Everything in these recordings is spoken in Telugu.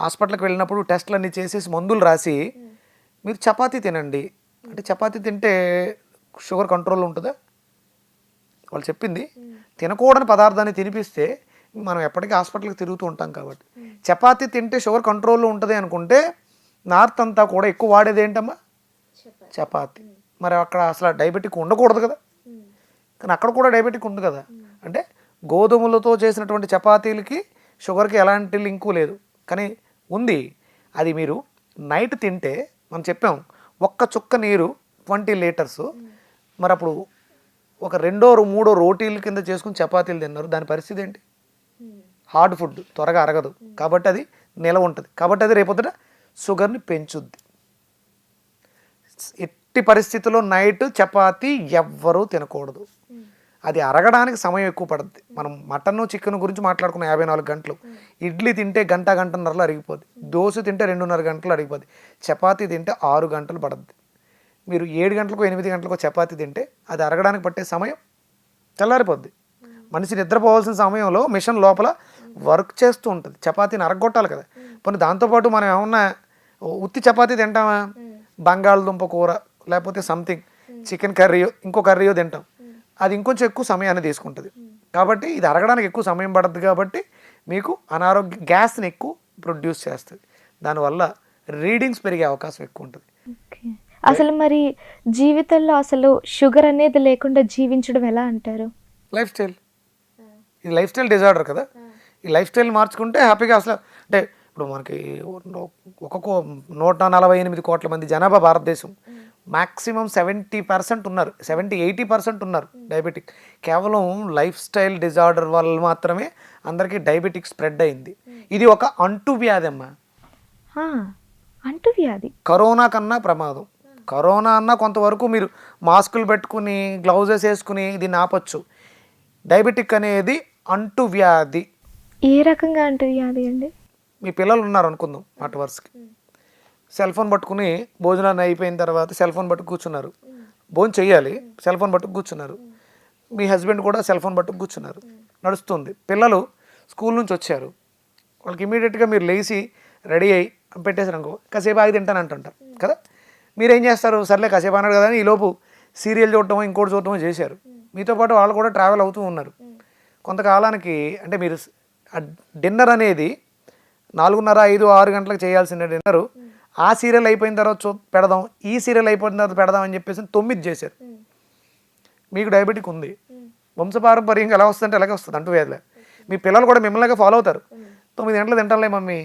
హాస్పిటల్కి వెళ్ళినప్పుడు టెస్ట్లు అన్నీ చేసేసి మందులు రాసి మీరు చపాతీ తినండి. అంటే చపాతీ తింటే షుగర్ కంట్రోల్ ఉంటుందా? వాళ్ళు చెప్పింది. తినకూడని పదార్థాన్ని తినిపిస్తే మనం ఎప్పటికీ హాస్పిటల్కి తిరుగుతూ ఉంటాం కాబట్టి. చపాతీ తింటే షుగర్ కంట్రోల్లో ఉంటుంది అనుకుంటే నార్త్ అంతా కూడా ఎక్కువ వాడేది ఏంటమ్మా? చపాతీ. మరి అక్కడ అసలు డయాబెటిక్ ఉండకూడదు కదా? కానీ అక్కడ కూడా డయాబెటిక్ ఉంది కదా? అంటే గోధుమలతో చేసినటువంటి చపాతీలకి షుగర్కి ఎలాంటి లింకు లేదు. కానీ ఉంది. అది మీరు నైట్ తింటే మనం చెప్పాం ఒక్క చుక్క నీరు ట్వంటీ లీటర్స్. మరి అప్పుడు ఒక రెండో మూడో రోటీల కింద చేసుకుని చపాతీలు తిన్నారు. దాని పరిస్థితి ఏంటి? హార్డ్ ఫుడ్ త్వరగా అరగదు. కాబట్టి అది నిలవ ఉంటుంది. కాబట్టి అది రేపొద్దున షుగర్ని పెంచుద్ది. ఎట్టి పరిస్థితుల్లో నైట్ చపాతీ ఎవ్వరూ తినకూడదు. అది అరగడానికి సమయం ఎక్కువ పడుద్ది. మనం మటన్ చికెన్ గురించి మాట్లాడుకున్న యాభై నాలుగు గంటలు. ఇడ్లీ తింటే గంట గంటన్నరలో అరిగిపోద్ది. దోశ తింటే రెండున్నర గంటలు అరిగిపోద్ది. చపాతీ తింటే ఆరు గంటలు పడుద్ది. మీరు ఏడు గంటలకు ఎనిమిది గంటలకు చపాతీ తింటే అది అరగడానికి పట్టే సమయం తెల్లారిపోద్ది. మనిషి నిద్రపోవాల్సిన సమయంలో మిషన్ లోపల వర్క్ చేస్తూ ఉంటుంది. చపాతీని అరగొట్టాలి కదా. పోనీ దాంతోపాటు మనం ఏమన్నా ఉత్తి చపాతీ తింటామా? బంగాళదుంప కూర లేకపోతే సంథింగ్. చికెన్ కర్రీయో ఇంకో కర్రీయో తింటాం. అది ఇంకొంచెం ఎక్కువ సమయాన్ని తీసుకుంటుంది. కాబట్టి ఇది అరగడానికి ఎక్కువ సమయం పడుతుంది కాబట్టి మీకు అనారోగ్య గ్యాస్ని ఎక్కువ ప్రొడ్యూస్ చేస్తుంది. దానివల్ల రీడింగ్స్ పెరిగే అవకాశం ఎక్కువ ఉంటుంది. అసలు మరి జీవితంలో అసలు షుగర్ అనేది లేకుండా జీవించడం ఎలా అంటారు? Life style. ఇది లైఫ్ స్టైల్ డిజార్డర్ కదా. ఈ లైఫ్ స్టైల్ మార్చుకుంటే హ్యాపీగా అసలు అంటే ఇప్పుడు మనకి ఒక నూట నలభై ఎనిమిది కోట్ల మంది జనాభా భారతదేశం. మాక్సిమం సెవెంటీ పర్సెంట్ ఉన్నారు. సెవెంటీ ఎయిటీ పర్సెంట్ ఉన్నారు డయాబెటిక్. కేవలం లైఫ్ స్టైల్ డిజార్డర్ వల్ల మాత్రమే అందరికీ డయాబెటిక్ స్ప్రెడ్ అయింది. ఇది ఒక అంటు వ్యాధి అమ్మా. అంటు వ్యాధి. కరోనా కన్నా ప్రమాదం. కరోనా అన్న కొంతవరకు మీరు మాస్కులు పెట్టుకుని గ్లౌజెస్ వేసుకుని దీన్ని ఆపొచ్చు. డయాబెటిక్ అనేది అంటు వ్యాధి. ఏ రకంగా అంటు వ్యాధి అండి? మీ పిల్లలు ఉన్నారు అనుకుందాం మాట వరుసకి సెల్ ఫోన్ పట్టుకుని భోజనాన్ని అయిపోయిన తర్వాత సెల్ ఫోన్ పట్టుకు కూర్చున్నారు. భోజనం చేయాలి సెల్ ఫోన్ పట్టుకు కూర్చున్నారు. మీ హస్బెండ్ కూడా సెల్ ఫోన్ పట్టుకు కూర్చున్నారు. నడుస్తుంది. పిల్లలు స్కూల్ నుంచి వచ్చారు. వాళ్ళకి ఇమీడియట్గా మీరు లేచి రెడీ అయ్యి పెట్టేశారు అనుకో కాసేపు ఆగి తింటాను అంటుంటారు. కదా? మీరేం చేస్తారు? సర్లే కాసేపు అన్నాడు కదా అని ఈలోపు సీరియల్ చూడటమో ఇంకోటి చూడటమో చేశారు. మీతో పాటు వాళ్ళు కూడా ట్రావెల్ అవుతూ ఉన్నారు. కొంతకాలానికి అంటే మీరు డిన్నర్ అనేది నాలుగున్నర ఐదు ఆరు గంటలకు చేయాల్సిన డిన్నరు. ఆ సీరియల్ అయిపోయిన తర్వాత చూ పెడదాం ఈ సీరియల్ అయిపోయిన తర్వాత పెడదాం అని చెప్పేసి తొమ్మిది చేశారు. మీకు డయాబెటిక్ ఉంది. వంశపారంపర్యంగా ఎలా వస్తుందంటే అలాగే వస్తుంది అంటూ వ్యాధిలో మీ పిల్లలు కూడా మిమ్మల్ని ఫాలో అవుతారు. తొమ్మిది గంటలు తింటానులే మమ్మీ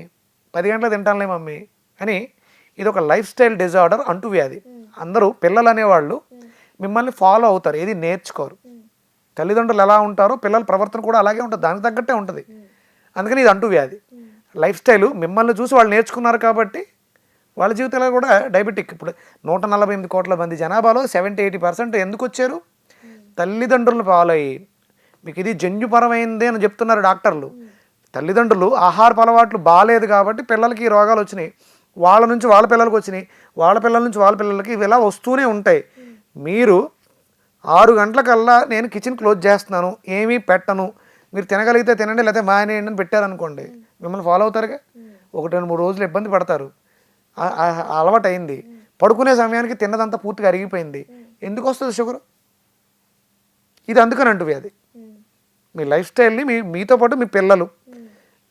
పది గంటలు తింటానులే మమ్మీ అని ఇది ఒక లైఫ్ స్టైల్ డిజార్డర్ అంటూ వ్యాధి. అందరూ పిల్లలు అనేవాళ్ళు మిమ్మల్ని ఫాలో అవుతారు ఏది నేర్చుకోరు. తల్లిదండ్రులు ఎలా ఉంటారో పిల్లల ప్రవర్తన కూడా అలాగే ఉంటుంది దానికి తగ్గట్టే ఉంటుంది. అందుకని ఇది అంటూ వ్యాధి. లైఫ్ స్టైల్ మిమ్మల్ని చూసి వాళ్ళు నేర్చుకున్నారు కాబట్టి వాళ్ళ జీవితంలో కూడా డయాబెటిక్. ఇప్పుడు నూట నలభై ఎనిమిది కోట్ల మంది జనాభాలో సెవెంటీ ఎయిటీ పర్సెంట్ ఎందుకు వచ్చారు? తల్లిదండ్రులు ఫాలో అయ్యి మీకు ఇది జన్యుపరమైంది అని చెప్తున్నారు డాక్టర్లు. తల్లిదండ్రులు ఆహారపు అలవాట్లు బాగాలేదు కాబట్టి పిల్లలకి ఈ రోగాలు వచ్చినాయి. వాళ్ళ నుంచి వాళ్ళ పిల్లలకి వచ్చినాయి. వాళ్ళ పిల్లల నుంచి వాళ్ళ పిల్లలకి ఇవి ఇలా వస్తూనే ఉంటాయి. మీరు ఆరు గంటలకల్లా నేను కిచెన్ క్లోజ్ చేస్తున్నాను. ఏమీ పెట్టను. మీరు తినగలిగితే తినండి లేకపోతే మానేయండి అని పెట్టారనుకోండి. మిమ్మల్ని ఫాలో అవుతారుగా? ఒకటి రెండు మూడు రోజులు ఇబ్బంది పడతారు. అలవాటు అయింది పడుకునే సమయానికి తిన్నదంతా పూర్తిగా అరిగిపోయింది. ఎందుకు వస్తుంది షుగర్? ఇది అందుకని అంటూ వ్యాధి మీ లైఫ్ స్టైల్ని మీ మీతో పాటు మీ పిల్లలు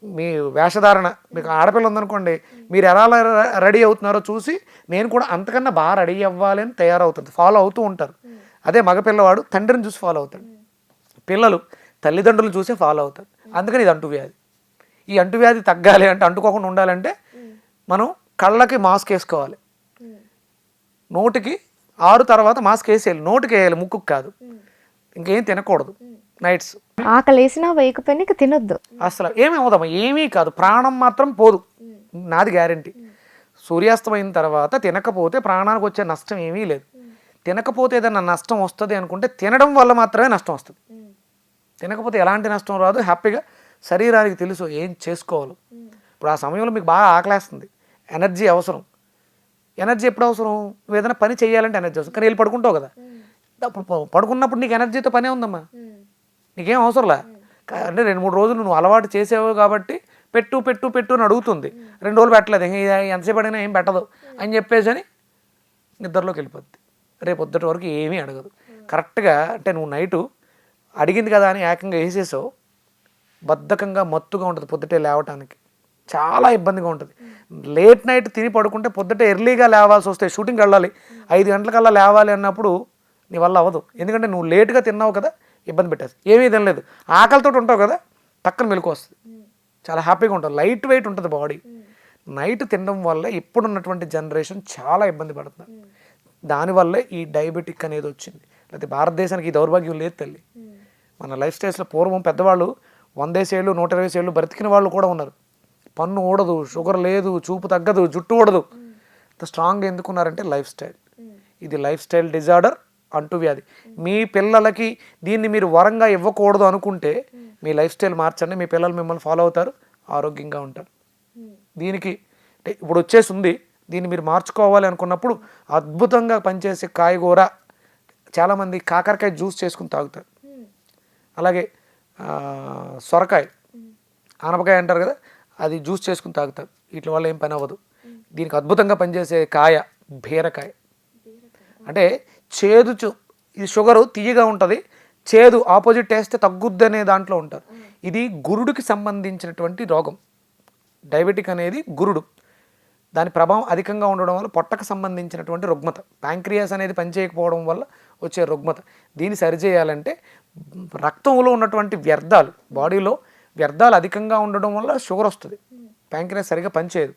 మీ వేషధారణ మీకు ఆడపిల్ల ఉందనుకోండి మీరు ఎలా రెడీ అవుతున్నారో చూసి నేను కూడా అంతకన్నా బాగా రెడీ అవ్వాలి అని తయారవుతుంది ఫాలో అవుతూ ఉంటారు. అదే మగపిల్లవాడు తండ్రిని చూసి ఫాలో అవుతాడు. పిల్లలు తల్లిదండ్రులు చూసే ఫాలో అవుతారు. అందుకని ఇది అంటువ్యాధి. ఈ అంటువ్యాధి తగ్గాలి అంటే అంటుకోకుండా ఉండాలంటే మనం కళ్ళకి మాస్క్ వేసుకోవాలి. నోటికి ఆరు తర్వాత మాస్క్ వేసేయాలి. నోటికి వేయాలి ముక్కుకు కాదు. ఇంకేం తినకూడదు. నైట్స్. ఆకలేసినా వేయకపోయినా ఇక తినొద్దు. అసలు ఏమీ అవదమ్మా ఏమీ కాదు. ప్రాణం మాత్రం పోదు. నాది గ్యారంటీ. సూర్యాస్తమైన తర్వాత తినకపోతే ప్రాణానికి వచ్చే నష్టం ఏమీ లేదు. తినకపోతే ఏదైనా నష్టం వస్తుంది అనుకుంటే తినడం వల్ల మాత్రమే నష్టం వస్తుంది. తినకపోతే ఎలాంటి నష్టం రాదు. హ్యాపీగా శరీరానికి తెలుసు ఏం చేసుకోవాలో. ఇప్పుడు ఆ సమయంలో మీకు బాగా ఆకలేస్తుంది. ఎనర్జీ అవసరం. ఎనర్జీ ఎప్పుడు అవసరం? నువ్వు ఏదైనా పని చేయాలంటే ఎనర్జీ అవసరం. కానీ వెళ్ళి పడుకుంటావు కదా. అప్పుడు పడుకున్నప్పుడు నీకు ఎనర్జీతో పనే ఉందమ్మా. నీకేం అవసరంలే? అంటే రెండు మూడు రోజులు నువ్వు అలవాటు చేసావు కాబట్టి పెట్టు పెట్టు పెట్టు అని అడుగుతుంది. రెండు రోజులు పెట్టలేదు. ఎంతసేపు అడిగినా ఏం పెట్టదు అని చెప్పేసి అని నిద్రలోకి వెళ్ళిపోద్ది. రేపు పొద్దుటి వరకు ఏమీ అడగదు. కరెక్ట్గా అంటే నువ్వు నైటు అడిగింది కదా అని ఏకంగా వేసేసావు. బద్ధకంగా మత్తుగా ఉంటుంది పొద్దుటే లేవటానికి. చాలా ఇబ్బందిగా ఉంటుంది. లేట్ నైట్ తిని పడుకుంటే పొద్దుట ఎర్లీగా లేవాల్సి వస్తే షూటింగ్కి వెళ్ళాలి. ఐదు గంటలకల్లా లేవాలి అన్నప్పుడు నీ వల్ల అవ్వదు. ఎందుకంటే నువ్వు లేట్గా తిన్నావు కదా ఇబ్బంది పెట్టేది ఏమీ తినలేదు. ఆకలితో ఉంటావు కదా పక్కన మెలకు వస్తుంది. చాలా హ్యాపీగా ఉంటుంది లైట్ వెయిట్ ఉంటుంది బాడీ. నైట్ తినడం వల్ల ఇప్పుడున్నటువంటి జనరేషన్ చాలా ఇబ్బంది పడుతుంది. దానివల్లే ఈ డయాబెటిక్ అనేది వచ్చింది. లేకపోతే భారతదేశానికి ఈ దౌర్భాగ్యం లేదు తల్లి. మన లైఫ్ స్టైల్స్లో పూర్వం పెద్దవాళ్ళు వందేసేళ్ళు నూట ఇరవై సేళ్ళు బ్రతికిన వాళ్ళు కూడా ఉన్నారు. పన్ను ఊడదు షుగర్ లేదు చూపు తగ్గదు జుట్టు ఊడదు. ఇంత స్ట్రాంగ్ ఎందుకున్నారంటే లైఫ్ స్టైల్. ఇది లైఫ్ స్టైల్ డిజార్డర్ అంటూ వ్యాధి మీ పిల్లలకి దీన్ని మీరు వరంగా ఇవ్వకూడదు అనుకుంటే మీ లైఫ్ స్టైల్ మార్చండి మీ పిల్లలు మిమ్మల్ని ఫాలో అవుతారు ఆరోగ్యంగా ఉంటారు. దీనికి అంటే ఇప్పుడు వచ్చేసి ఉంది దీన్ని మీరు మార్చుకోవాలి అనుకున్నప్పుడు అద్భుతంగా పనిచేసే కాయగూర చాలామంది కాకరకాయ జ్యూస్ చేసుకుని తాగుతారు. అలాగే సొరకాయ ఆనపకాయ అంటారు కదా అది జ్యూస్ చేసుకుని తాగుతారు వీటి వల్ల ఏం పని అవ్వదు. దీనికి అద్భుతంగా పనిచేసే కాయ బీరకాయ. అంటే చేదు ఇది షుగరు తీయగా ఉంటుంది. చేదు ఆపోజిట్ టేస్ట్ తగ్గుద్ది అనే దాంట్లో ఉంటారు. ఇది గురుడికి సంబంధించినటువంటి రోగం. డయాబెటిక్ అనేది గురుడు. దాని ప్రభావం అధికంగా ఉండడం వల్ల పొట్టకు సంబంధించినటువంటి రుగ్మత. ప్యాంక్రియాస్ అనేది పనిచేయకపోవడం వల్ల వచ్చే రుగ్మత. దీన్ని సరిచేయాలంటే రక్తంలో ఉన్నటువంటి వ్యర్థాలు బాడీలో వ్యర్థాలు అధికంగా ఉండడం వల్ల షుగర్ వస్తుంది. ప్యాంక్రియాస్ సరిగా పనిచేయదు.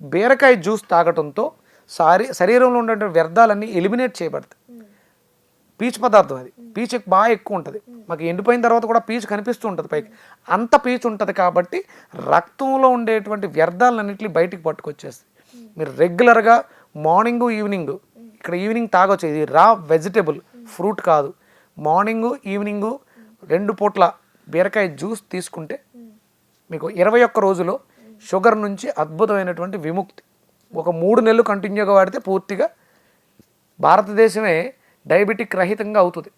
బీరకాయ జ్యూస్ తాగటంతో శారీ శరీరంలో ఉండే వ్యర్థాలన్నీ ఎలిమినేట్ చేయబడతాయి. పీచు పదార్థం అది. పీచు బాగా ఎక్కువ ఉంటుంది. మాకు ఎండిపోయిన తర్వాత కూడా పీచు కనిపిస్తూ ఉంటుంది పైకి. అంత పీచు ఉంటుంది కాబట్టి రక్తంలో ఉండేటువంటి వ్యర్థాలన్నింటినీ బయటికి పట్టుకొచ్చేస్తుంది మీరు రెగ్యులర్గా మార్నింగ్ ఈవినింగ్ ఇక్కడ ఈవినింగ్ తాగొచ్చు. ఇది రా వెజిటేబుల్ ఫ్రూట్ కాదు. మార్నింగ్ ఈవినింగ్ రెండు పూట్ల బీరకాయ జ్యూస్ తీసుకుంటే మీకు ఇరవై ఒక్క రోజులో షుగర్ నుంచి అద్భుతమైనటువంటి విముక్తి. ఒక మూడు నెలలు కంటిన్యూగా వాడితే పూర్తిగా భారతదేశమే డయాబెటిక్ రహితంగా అవుతుంది.